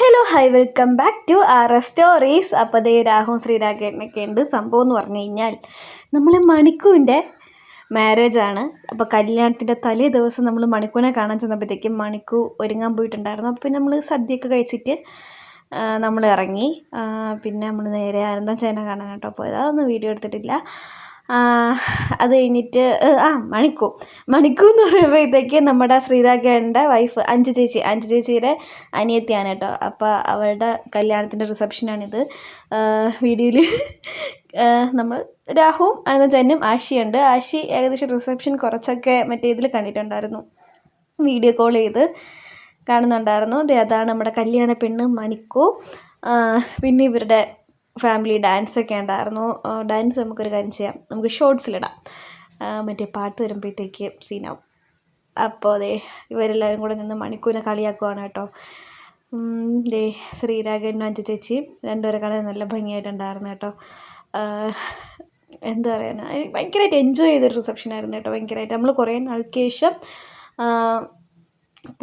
Hello hi welcome back to R S stories അപ്പോൾ അതേ രാഹുൽ ശ്രീരാഘവനൊക്കെ ഉണ്ട്. സംഭവം എന്ന് പറഞ്ഞു കഴിഞ്ഞാൽ നമ്മൾ മണിക്കൂവിന്റെ ആണ്. അപ്പോൾ കല്യാണത്തിന്റെ തലേ ദിവസം നമ്മൾ മണിക്കൂനെ കാണാൻ ചെന്നപ്പോഴത്തേക്കും മണിക്കു ഒരുങ്ങാൻ പോയിട്ടുണ്ടായിരുന്നു. അപ്പോൾ നമ്മൾ സദ്യയൊക്കെ കഴിച്ചിട്ട് നമ്മൾ ഇറങ്ങി. പിന്നെ നമ്മൾ നേരെ അനന്തച്ചേന കാണാൻ കേട്ടോ പോയത്. അതൊന്നും വീഡിയോ എടുത്തിട്ടില്ല. അത് കഴിഞ്ഞിട്ട് ആ മണിക്കു. മണിക്കു എന്ന് പറയുമ്പോഴത്തേക്ക് നമ്മുടെ ശ്രീരാഘവന്റെ വൈഫ് അഞ്ചു ചേച്ചി. അഞ്ചു ചേച്ചിയുടെ അനിയത്തിയാണ് കേട്ടോ. അപ്പോൾ അവളുടെ കല്യാണത്തിന്റെ റിസപ്ഷനാണിത് വീഡിയോയിൽ നമ്മൾ രാഹുവും അനന്തജനും ആഷിയുണ്ട് ആഷി ഏകദേശം റിസപ്ഷൻ കുറച്ചൊക്കെ മറ്റേ ഇതിൽ കണ്ടിട്ടുണ്ടായിരുന്നു. വീഡിയോ കോൾ ചെയ്ത് കാണുന്നുണ്ടായിരുന്നു. അതാണ് നമ്മുടെ കല്യാണ പെണ്ണ് മണിക്കു. പിന്നെ ഇവരുടെ ഫാമിലി ഡാൻസ് ഒക്കെ ഉണ്ടായിരുന്നു ഡാൻസ് നമുക്കൊരു കാര്യം ചെയ്യാം. നമുക്ക് ഷോർട്സിലിടാം. മറ്റേ പാട്ട് വരുമ്പോഴത്തേക്ക് സീനാവും. അപ്പോൾ അതെ ഇവരെല്ലാവരും കൂടെ നിന്ന് മണിക്കൂനെ കളിയാക്കുവാണ് കേട്ടോ. ദേ ശ്രീരാഘവനും അഞ്ചു ചേച്ചി രണ്ടുപേരെ കാണാൻ നല്ല ഭംഗിയായിട്ടുണ്ടായിരുന്നു കേട്ടോ. എന്താ പറയുക ഭയങ്കരമായിട്ട് എൻജോയ് ചെയ്തൊരു റിസപ്ഷൻ ആയിരുന്നു കേട്ടോ ഭയങ്കരമായിട്ട്. നമ്മൾ കുറേ നാൾക്ക് ശേഷം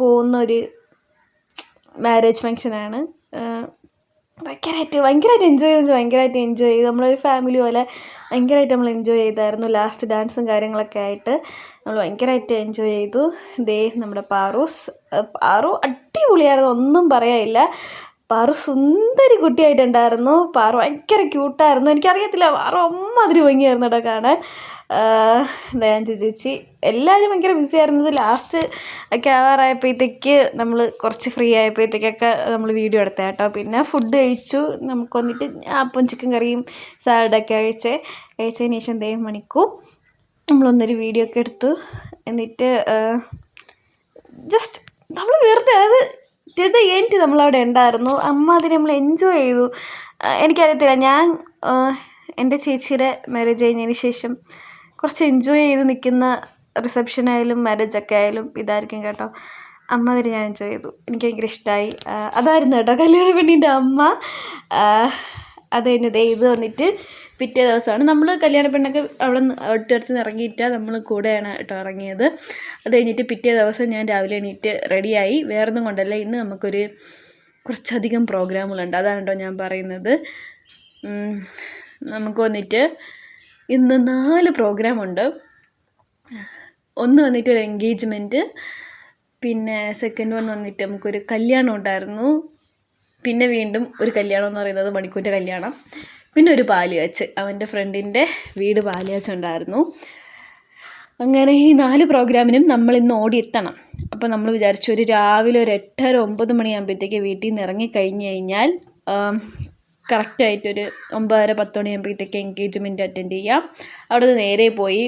പോകുന്നൊരു മാരേജ് ഫങ്ഷനാണ് ഭയങ്കരമായിട്ട് ഭയങ്കരമായിട്ട് എൻജോയ് ചെയ്തു ഭയങ്കരമായിട്ട് എൻജോയ് ചെയ്തു. നമ്മളൊരു ഫാമിലി പോലെ ഭയങ്കരമായിട്ട് നമ്മൾ എൻജോയ് ചെയ്തായിരുന്നു. ലാസ്റ്റ് ഡാൻസും കാര്യങ്ങളൊക്കെ ആയിട്ട് നമ്മൾ ഭയങ്കരമായിട്ട് എൻജോയ് ചെയ്തു. ദേ നമ്മുടെ പാറൂസ് പാറു അടിപൊളിയായിരുന്നു ഒന്നും പറയാനില്ല. പാറു സുന്ദരി കുട്ടിയായിട്ടുണ്ടായിരുന്നു. പാറു ഭയങ്കര ക്യൂട്ടായിരുന്നു എനിക്കറിയത്തില്ല പാറു അമ്മാതിരി ഭംഗിയായിരുന്നു കേട്ടോ കാണാൻ ദയാഞ്ചി ചേച്ചി എല്ലാവരും ഭയങ്കര ബിസി ലാസ്റ്റ് ഒക്കെ ആവാറായപ്പോഴത്തേക്ക് നമ്മൾ കുറച്ച് ഫ്രീ ആയപ്പോഴത്തേക്കൊക്കെ നമ്മൾ വീഡിയോ എടുത്ത കേട്ടോ. പിന്നെ ഫുഡ് കഴിച്ചു. നമുക്ക് വന്നിട്ട് അപ്പം ചിക്കൻ കറിയും സാലഡൊക്കെ കഴിച്ച്. കഴിച്ചതിന് ശേഷം ദേ മണിക്കൂ നമ്മളൊന്നൊരു വീഡിയോ ഒക്കെ എടുത്തു. എന്നിട്ട് ജസ്റ്റ് നമ്മൾ വെറുതെ അതായത് ഇത് കഴിഞ്ഞിട്ട് നമ്മളവിടെ ഉണ്ടായിരുന്നു. അമ്മ അതിന് നമ്മൾ എൻജോയ് ചെയ്തു. എനിക്കറിയത്തില്ല. ഞാൻ എന്റെ ചേച്ചിയുടെ മാരേജ് കഴിഞ്ഞതിന് ശേഷം കുറച്ച് എൻജോയ് ചെയ്ത് നിൽക്കുന്ന റിസപ്ഷൻ ആയാലും മാരേജ് ഒക്കെ ആയാലും ഇതായിരിക്കും കേട്ടോ. അമ്മ എൻജോയ് ചെയ്തു. എനിക്ക് ഭയങ്കര ഇഷ്ടമായി അതായിരുന്നു കേട്ടോ കല്യാണ പെണ്ണിന്റെ അമ്മ. അത് കഴിഞ്ഞ് ദേ ഇത് വന്നിട്ട് പിറ്റേ ദിവസമാണ്. നമ്മൾ കല്യാണ പെണ്ണൊക്കെ അവിടെ അടുത്തടുത്ത് നിന്ന് ഇറങ്ങിയിട്ടാണ് നമ്മൾ കൂടെയാണ് കേട്ടോ ഇറങ്ങിയത്. അത് കഴിഞ്ഞിട്ട് പിറ്റേ ദിവസം ഞാൻ രാവിലെ എണീറ്റ് റെഡിയായി വേറൊന്നും കൊണ്ടല്ല. ഇന്ന് നമുക്കൊരു കുറച്ചധികം പ്രോഗ്രാമുകളുണ്ട് അതാണ് കേട്ടോ ഞാൻ പറയുന്നത്. നമുക്ക് വന്നിട്ട് ഇന്ന് നാല് പ്രോഗ്രാമുണ്ട് ഒന്ന് വന്നിട്ട് ഒരു എൻഗേജ്മെന്റ് പിന്നെ സെക്കൻഡ് വൺ വന്നിട്ട് നമുക്കൊരു കല്യാണം ഉണ്ടായിരുന്നു. പിന്നെ വീണ്ടും ഒരു കല്യാണം എന്ന് പറയുന്നത് മണിക്കൂന്റെ കല്യാണം. പിന്നെ ഒരു പാലുകാച്ച് അവന്റെ ഫ്രണ്ടിന്റെ വീട് പാലുകാച്ച് ഉണ്ടായിരുന്നു. അങ്ങനെ ഈ നാല് പ്രോഗ്രാമിനും നമ്മൾ ഇന്ന് ഓടിയെത്തണം. അപ്പോൾ നമ്മൾ വിചാരിച്ചു ഒരു രാവിലെ ഒരു എട്ടര ഒമ്പത് മണിയാകുമ്പോഴത്തേക്ക് വീട്ടിൽ നിന്ന് ഇറങ്ങി കഴിഞ്ഞ് കഴിഞ്ഞാൽ കറക്റ്റായിട്ടൊരു ഒമ്പതര പത്ത് മണിയാകുമ്പോഴത്തേക്ക് എൻഗേജ്മെന്റ് അറ്റൻഡ് ചെയ്യാം. അവിടെ നിന്ന് നേരെ പോയി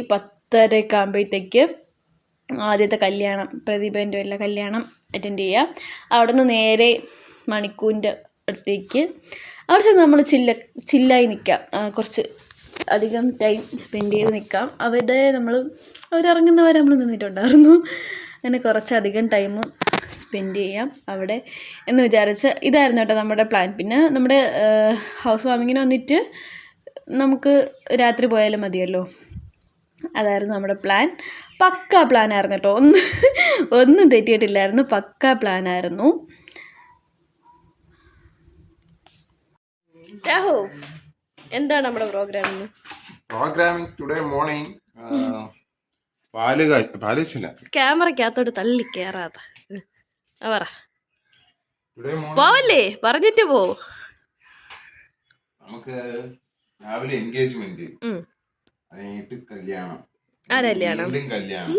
പത്തരയൊക്കെ ആകുമ്പോഴത്തേക്ക് ആദ്യത്തെ കല്യാണം പ്രദീപന്റെ വല്ല കല്യാണം അറ്റൻഡ് ചെയ്യുക. അവിടെ നിന്ന് നേരെ മണിക്കൂറിന്റെ അടുത്തേക്ക് അവിടെ ചെന്ന് നമ്മൾ ചില്ല ചില്ലായി നിൽക്കാം. കുറച്ച് അധികം ടൈം സ്പെൻഡ് ചെയ്ത് നിൽക്കാം. അവരുടെ നമ്മൾ അവരിറങ്ങുന്നവരെ നമ്മൾ നിന്നിട്ടുണ്ടായിരുന്നു. അങ്ങനെ കുറച്ചധികം ടൈം സ്പെൻഡ് ചെയ്യാം അവിടെ എന്ന് വിചാരിച്ച് ഇതായിരുന്നു കേട്ടോ നമ്മുടെ പ്ലാൻ പിന്നെ നമ്മുടെ ഹൗസ് വാമിങ്ങിന് വന്നിട്ട് നമുക്ക് രാത്രി പോയാലും മതിയല്ലോ. അതായിരുന്നു നമ്മുടെ പ്ലാൻ പക്ക പ്ലാൻ ആയിരുന്നു കേട്ടോ. ഒന്ന് ഒന്നും തെറ്റിയിട്ടില്ലായിരുന്നു. പക്ക പ്ലാൻ ആയിരുന്നു. രാഹു എന്താണ് നമ്മുടെ പ്രോഗ്രാം ഇന്ന്? പ്രോഗ്രാമിംഗ് ടുഡേ മോർണിംഗ് പാൽ പാൽ ക്യാമറക്കകത്തോട്ട് തള്ളി കേറാതെ. പറ. പോവല്ലേ? പറഞ്ഞിട്ട് പോ. നമുക്ക് രാവിലെ എൻഗേജ്മെന്റ് കല്യാണം. കല്യാണം? വീണ്ടും കല്യാണം.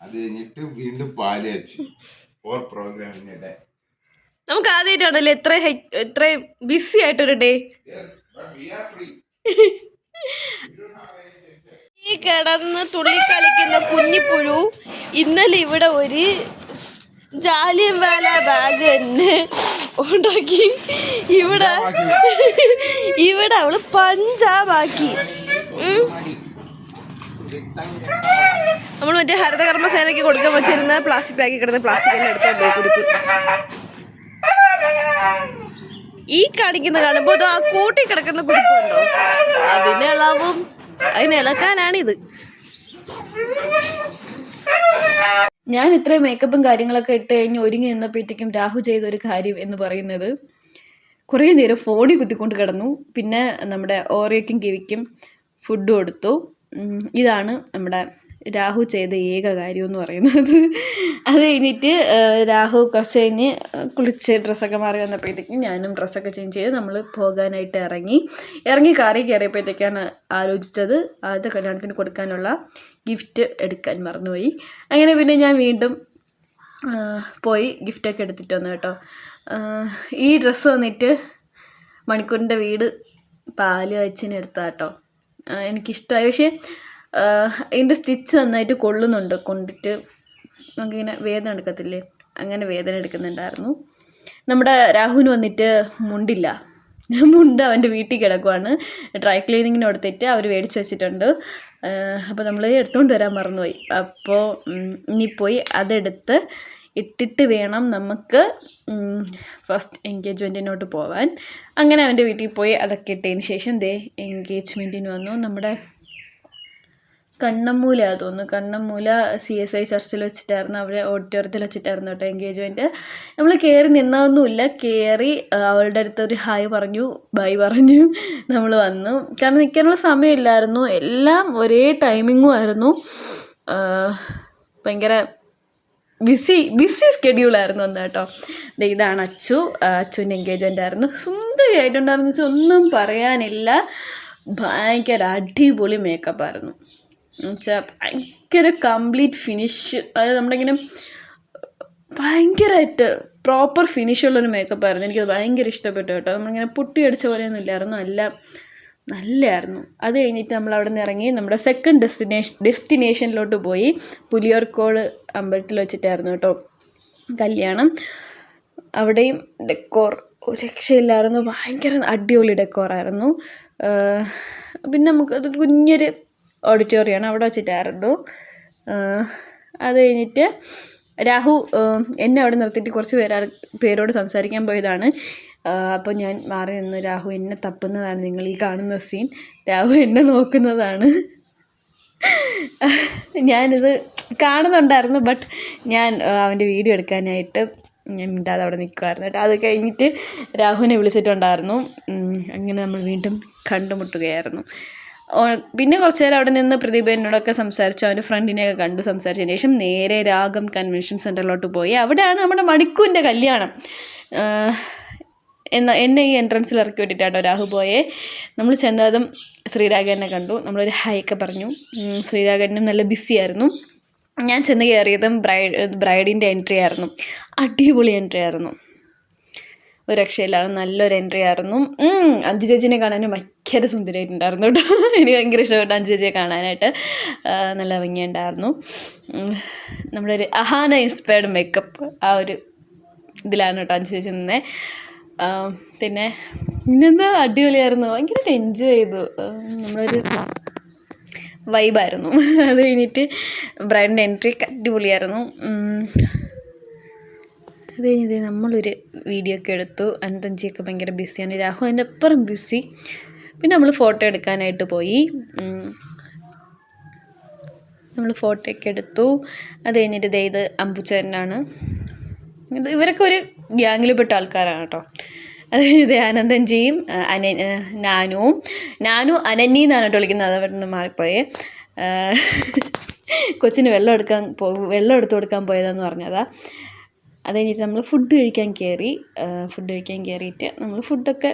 അത് കഴിഞ്ഞിട്ട് വീണ്ടും പാൽ കാച്ചി ഓർ പ്രോഗ്രാമിനിടെ നമുക്ക് ആദ്യമായിട്ടാണല്ലോ എത്ര എത്ര ബിസി ആയിട്ടൊരു ഡേ ഈ കിടന്ന് തുള്ളിക്കളിക്കുന്ന കുഞ്ഞിപ്പുഴു ഇന്നലെ ഇവിടെ ഒരു ജാലിയം വേല ബാഗ് തന്നെ ഉണ്ടാക്കി. ഇവിടെ ഇവിടെ അവൾ പഞ്ചാബാക്കി. നമ്മൾ മറ്റേ ഹരിതകർമ്മ സേനയ്ക്ക് കൊടുക്കാൻ വെച്ചിരുന്ന പ്ലാസ്റ്റിക് ബാഗിൽ കിടന്ന പ്ലാസ്റ്റിക് എല്ലാം എടുത്തോണ്ട് ഈ കാണിക്കുന്ന കാണുമ്പോൾ ആ കൂട്ടി കിടക്കുന്ന കുടിപ്പുണ്ടോ അതിന് ഇളവും. അതിന് ഇളക്കാനാണിത്. ഞാൻ ഇത്രയും മേക്കപ്പും കാര്യങ്ങളൊക്കെ ഇട്ട് കഴിഞ്ഞ് ഒരുങ്ങി നിന്നപ്പോഴത്തേക്കും രാഹു ചെയ്ത ഒരു കാര്യം എന്ന് പറയുന്നത് കുറേ നേരം ഫോണിൽ കുത്തിക്കൊണ്ട് കിടന്നു. പിന്നെ നമ്മുടെ ഓറിയയ്ക്കും കിവിക്കും ഫുഡ് കൊടുത്തു. ഇതാണ് നമ്മുടെ രാഹു ചെയ്ത ഏക കാര്യം എന്ന് പറയുന്നത്. അത് കഴിഞ്ഞിട്ട് രാഹു കുറച്ച് കഴിഞ്ഞ് കുളിച്ച് ഡ്രസ്സൊക്കെ മാറി വന്നപ്പോഴത്തേക്കും ഞാനും ഡ്രസ്സൊക്കെ ചേഞ്ച് ചെയ്ത് നമ്മൾ പോകാനായിട്ട് ഇറങ്ങി. ഇറങ്ങി കാറി കയറിയപ്പോഴത്തേക്കാണ് ആലോചിച്ചത് ആദ്യത്തെ കല്യാണത്തിന് കൊടുക്കാനുള്ള ഗിഫ്റ്റ് എടുക്കാൻ മറന്നുപോയി. അങ്ങനെ പിന്നെ ഞാൻ വീണ്ടും പോയി ഗിഫ്റ്റൊക്കെ എടുത്തിട്ട് വന്നു കേട്ടോ. ഈ ഡ്രസ്സ് വന്നിട്ട് മണിക്കൂറിന്റെ വീട് പാൽ ആ, എനിക്കിഷ്ടമായി പക്ഷേ അതിന്റെ സ്റ്റിച്ച് നന്നായിട്ട് കൊള്ളുന്നുണ്ട്. കൊണ്ടിട്ട് നമുക്കിങ്ങനെ വേദന എടുക്കത്തില്ലേ? അങ്ങനെ വേദന എടുക്കുന്നുണ്ടായിരുന്നു. നമ്മുടെ രാഹുവിന് വന്നിട്ട് മുണ്ടില്ല. മുണ്ട് അവന്റെ വീട്ടിൽ കിടക്കുവാണ്. ഡ്രൈ ക്ലീനിങ്ങിന് കൊടുത്തിട്ട് അവർ മേടിച്ച് വെച്ചിട്ടുണ്ട്. അപ്പോൾ നമ്മൾ എടുത്തുകൊണ്ട് വരാൻ മറന്നുപോയി. അപ്പോൾ ഇനി പോയി അതെടുത്ത് ഇട്ടിട്ട് വേണം നമുക്ക് ഫസ്റ്റ് എൻഗേജ്മെന്റിനോട്ട് പോവാൻ. അങ്ങനെ അവന്റെ വീട്ടിൽ പോയി അതൊക്കെ ഇട്ടതിന് ശേഷം ദേ എൻഗേജ്മെന്റിന് വന്നു. നമ്മുടെ കണ്ണമ്മൂല തോന്നുന്നു. കണ്ണമ്മൂല സി എസ് ഐ ചർച്ചിൽ വെച്ചിട്ടായിരുന്നു. അവരെ ഓഡിറ്റോറിയത്തിൽ വെച്ചിട്ടായിരുന്നു കേട്ടോ എൻഗേജ്മെന്റ് നമ്മൾ കയറി നിന്നതൊന്നുമില്ല. കയറി അവളുടെ അടുത്ത് ഒരു ഹായ് പറഞ്ഞു. ബൈ പറഞ്ഞു. നമ്മൾ വന്നു. കാരണം നിൽക്കാനുള്ള സമയമില്ലായിരുന്നു. എല്ലാം ഒരേ ടൈമിങ്ങും ആയിരുന്നു. ഭയങ്കര ബിസി ബിസി സ്കെഡ്യൂളായിരുന്നു അന്ന് കേട്ടോ. ഇതാണ് അച്ചു. അച്ചുവിന്റെ എൻഗേജ്മെന്റ് ആയിരുന്നു. സുന്ദരിയായിട്ടുണ്ടായിരുന്നു. വെച്ചാൽ ഒന്നും പറയാനില്ല. ഭയങ്കര അടിപൊളി മേക്കപ്പ് ആയിരുന്നു. എന്നുവെച്ചാൽ ഭയങ്കര കംപ്ലീറ്റ് ഫിനിഷ് അതായത് നമ്മുടെ ഇങ്ങനെ ഭയങ്കരമായിട്ട് പ്രോപ്പർ ഫിനിഷുള്ളൊരു മേക്കപ്പ് ആയിരുന്നു. എനിക്കത് ഭയങ്കര ഇഷ്ടപ്പെട്ടു കേട്ടോ. നമ്മളിങ്ങനെ പൊട്ടിയടിച്ച പോലെയൊന്നും ഇല്ലായിരുന്നു. നല്ല നല്ലതായിരുന്നു അത് കഴിഞ്ഞിട്ട് നമ്മൾ അവിടെ നിന്ന് ഇറങ്ങി നമ്മുടെ സെക്കൻഡ് ഡെസ്റ്റിനേഷൻ ഡെസ്റ്റിനേഷനിലോട്ട് പോയി പുലിയർക്കോട് അമ്പലത്തിൽ വെച്ചിട്ടായിരുന്നു കേട്ടോ കല്യാണം. അവിടെയും ഡെക്കോർ രക്ഷയില്ലായിരുന്നു. ഭയങ്കര അടിപൊളി ഡെക്കോറായിരുന്നു പിന്നെ നമുക്ക് അത് കുഞ്ഞൊരു ഓഡിറ്റോറിയമാണ് അവിടെ വെച്ചിട്ടായിരുന്നു. അത് കഴിഞ്ഞിട്ട് രാഹു എന്നെ അവിടെ നിർത്തിയിട്ട് കുറച്ച് പേരാ പേരോട് സംസാരിക്കാൻ പോയതാണ്. അപ്പോൾ ഞാൻ മാറി നിന്ന്. രാഹു എന്നെ തപ്പുന്നതാണ്. നിങ്ങൾ ഈ കാണുന്ന സീൻ രാഹു എന്നെ നോക്കുന്നതാണ്. ഞാനിത് കാണുന്നുണ്ടായിരുന്നു ബട്ട് ഞാൻ അവന്റെ വീഡിയോ എടുക്കാനായിട്ട് ഞാൻ മിണ്ടാതെ അവിടെ നിൽക്കുമായിരുന്നു കേട്ടോ. അത് കഴിഞ്ഞിട്ട് രാഹുവിനെ വിളിച്ചിട്ടുണ്ടായിരുന്നു. അങ്ങനെ നമ്മൾ വീണ്ടും കണ്ടുമുട്ടുകയായിരുന്നു. പിന്നെ കുറച്ച് നേരം അവിടെ നിന്ന് പ്രദീപ് എന്നോടൊക്കെ സംസാരിച്ചു. അവന്റെ ഫ്രണ്ടിനെയൊക്കെ കണ്ടു സംസാരിച്ചതിന് ശേഷം നേരെ രാഗം കൺവെൻഷൻ സെന്ററിലോട്ട് പോയി. അവിടെയാണ് നമ്മുടെ മണിക്കൂന്റെ കല്യാണം. എന്ന എന്നെ ഈ എൻട്രൻസിൽ ഇറക്കി വിട്ടിട്ടാട്ടോ രാഹു പോയെ. നമ്മൾ ചെന്നതും ശ്രീരാഗനെ കണ്ടു. നമ്മളൊരു ഹായൊക്കെ പറഞ്ഞു. ശ്രീരാഘവനും നല്ല ബിസി ആയിരുന്നു. ഞാൻ ചെന്ന് കയറിയതും ബ്രൈഡ് ബ്രൈഡിന്റെ എൻട്രി ആയിരുന്നു. അടിപൊളി എൻട്രി ആയിരുന്നു. ഒരു രക്ഷയില്ലായിരുന്നു നല്ലൊരു എൻട്രി ആയിരുന്നു. അഞ്ജു ചേച്ചിനെ കാണാനും ഭയങ്കര സുന്ദരിയായിട്ടുണ്ടായിരുന്നു കേട്ടോ. എനിക്ക് ഭയങ്കര ഇഷ്ടപ്പെട്ടു അഞ്ജു ചേച്ചിയെ കാണാനായിട്ട്. നല്ല ഭംഗിയുണ്ടായിരുന്നു. നമ്മുടെ ഒരു അഹാന ഇൻസ്പയർഡ് മേക്കപ്പ് ആ ഒരു ഇതിലാണ് കേട്ടോ അഞ്ജു ചേച്ചി നിന്നെ. പിന്നെ പിന്നെന്താ അടിപൊളിയായിരുന്നു. ഭയങ്കരമായിട്ട് എൻജോയ് ചെയ്തു. നമ്മളൊരു വൈബായിരുന്നു അത് കഴിഞ്ഞിട്ട് ബ്രൈഡിന്റെ എൻട്രി അടിപൊളിയായിരുന്നു. അത് കഴിഞ്ഞത് നമ്മളൊരു വീഡിയോ ഒക്കെ എടുത്തു. അനന്തഞ്ചിയൊക്കെ ഭയങ്കര ബിസിയാണ് രാഹു അതിന്റെ അപ്പുറം ബിസി പിന്നെ നമ്മൾ ഫോട്ടോ എടുക്കാനായിട്ട് പോയി. നമ്മൾ ഫോട്ടോ ഒക്കെ എടുത്തു. അത് കഴിഞ്ഞിട്ട് ദേ ഇത് അമ്പുച്ചേരനാണ് ഇവരൊക്കെ ഒരു ഗ്യാങ്ങിൽപ്പെട്ട ആൾക്കാരാണ് കേട്ടോ. ആനന്ദൻജിയും ആ, അന നാനുവും. നാനു അനന്നി എന്നാണ് കേട്ടോ വിളിക്കുന്നത്. അവിടെ നിന്ന് മാറിപ്പോയേ. കൊച്ചിന് വെള്ളം എടുക്കാൻ പോ വെള്ളം എടുത്തു കൊടുക്കാൻ പോയതാന്ന് പറഞ്ഞതാ. അത് കഴിഞ്ഞിട്ട് നമ്മൾ ഫുഡ് കഴിക്കാൻ കയറി ഫുഡ് കഴിക്കാൻ കയറിയിട്ട് നമ്മൾ ഫുഡൊക്കെ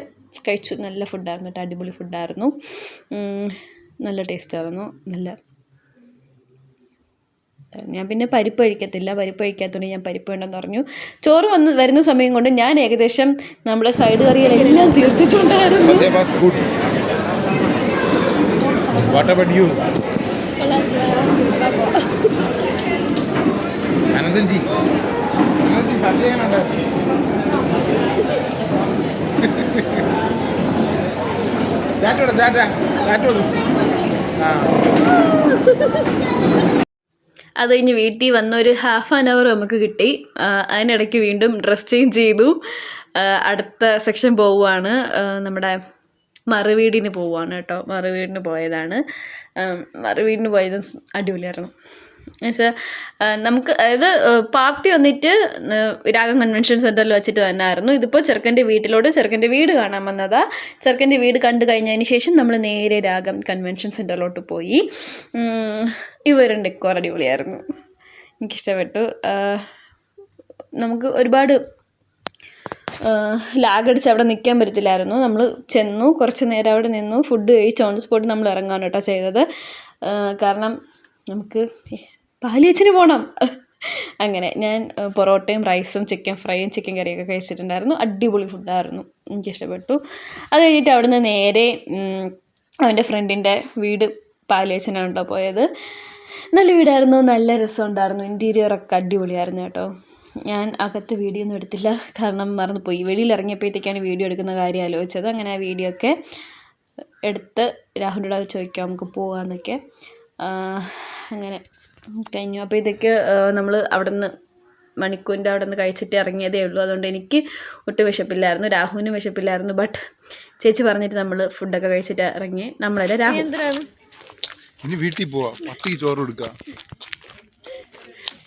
കഴിച്ചു. നല്ല ഫുഡായിരുന്നു കേട്ടോ. അടിപൊളി ഫുഡായിരുന്നു നല്ല ടേസ്റ്റായിരുന്നു നല്ല ഞാൻ പിന്നെ പരിപ്പ് കഴിക്കത്തില്ല. പരിപ്പ് കഴിക്കാത്തതുകൊണ്ട് ഞാൻ പരിപ്പ് വേണ്ടെന്ന് പറഞ്ഞു. ചോറ് വന്ന് വരുന്ന സമയം കൊണ്ട് ഞാൻ ഏകദേശം നമ്മുടെ സൈഡ് കറികളെല്ലാം തീർത്തിട്ടുണ്ടായിരുന്നു. ആ. അത് കഴിഞ്ഞ് വീട്ടിൽ വന്ന ഒരു ഹാഫ് ആൻ അവർ നമുക്ക് കിട്ടി. അതിനിടയ്ക്ക് വീണ്ടും ഡ്രസ് ചേഞ്ച് ചെയ്തു. അടുത്ത സെക്ഷൻ പോവുകയാണ് നമ്മുടെ മറുവീടിന് പോവുകയാണ് കേട്ടോ. മറുവീടിന് പോയതാണ്. മറുവീടിന് പോയത് അടിപൊളിയായിരുന്നു. എന്നുവെച്ചാൽ നമുക്ക് അതായത് പാർട്ടി വന്നിട്ട് രാഗം കൺവെൻഷൻ സെന്ററിൽ വെച്ചിട്ട് തന്നെ ആയിരുന്നു ഇതിപ്പോൾ ചെറുക്കന്റെ വീട്ടിലോട്ട് ചെറുക്കന്റെ വീട് കാണാൻ വന്നതാ. ചെറുക്കന്റെ വീട് കണ്ടു കഴിഞ്ഞതിന് ശേഷം നമ്മൾ നേരെ രാഗം കൺവെൻഷൻ സെന്ററിലോട്ട് പോയി. ഇവരും ഡെക്കോർ അടിപൊളിയായിരുന്നു. എനിക്കിഷ്ടപ്പെട്ടു. നമുക്ക് ഒരുപാട് ലാഗ് അടിച്ച് അവിടെ നിൽക്കാൻ പറ്റത്തില്ലായിരുന്നു. നമ്മൾ ചെന്നു കുറച്ച് നേരം അവിടെ നിന്നു ഫുഡ് കഴിച്ച് ഓൺ സ്പോട്ട് നമ്മൾ ഇറങ്ങാൻ കേട്ടോ ചെയ്തത്. കാരണം നമുക്ക് പാലിയച്ചിന് പോകണം അങ്ങനെ ഞാൻ പൊറോട്ടയും റൈസും ചിക്കൻ ഫ്രൈയും ചിക്കൻ കറിയൊക്കെ കഴിച്ചിട്ടുണ്ടായിരുന്നു. അടിപൊളി ഫുഡായിരുന്നു എനിക്കിഷ്ടപ്പെട്ടു. അത് കഴിഞ്ഞിട്ട് അവിടുന്ന് നേരെ അവന്റെ ഫ്രണ്ടിന്റെ വീട് പാലിയച്ചനാണ് കേട്ടോ പോയത്. നല്ല വീടായിരുന്നു നല്ല രസമുണ്ടായിരുന്നു. ഇന്റീരിയറൊക്കെ അടിപൊളിയായിരുന്നു കേട്ടോ. ഞാൻ അകത്ത് വീഡിയോ ഒന്നും എടുത്തില്ല കാരണം മറന്നുപോയി. വെളിയിൽ ഇറങ്ങിയപ്പോഴത്തേക്കാണ് വീഡിയോ എടുക്കുന്ന കാര്യം ആലോചിച്ചത്. അങ്ങനെ ആ വീഡിയോ ഒക്കെ എടുത്ത് രാഹുലിനോട് ചോദിക്കാം നമുക്ക് പോകാമെന്നൊക്കെ. അങ്ങനെ കഴിഞ്ഞു. അപ്പോൾ ഇതൊക്കെ നമ്മൾ അവിടെ നിന്ന് മണിക്കൂറിന്റെ അവിടെ നിന്ന് കഴിച്ചിട്ട് ഇറങ്ങിയതേ ഉള്ളൂ. അതുകൊണ്ട് എനിക്ക് ഒട്ടും വിശപ്പില്ലായിരുന്നു രാഹുവിനും വിശപ്പില്ലായിരുന്നു. ബട്ട് ചേച്ചി പറഞ്ഞിട്ട് നമ്മൾ ഫുഡൊക്കെ കഴിച്ചിട്ട് ഇറങ്ങി. നമ്മളല്ല രാഹു ഇനി വീട്ടിൽ പോവാ. പട്ടിക്ക് ചോറ് കൊടുക്കാം.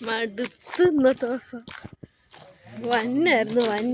മടുത്ത് ഇന്നത്തെ ദിവസം. വന്നായിരുന്നു വൻ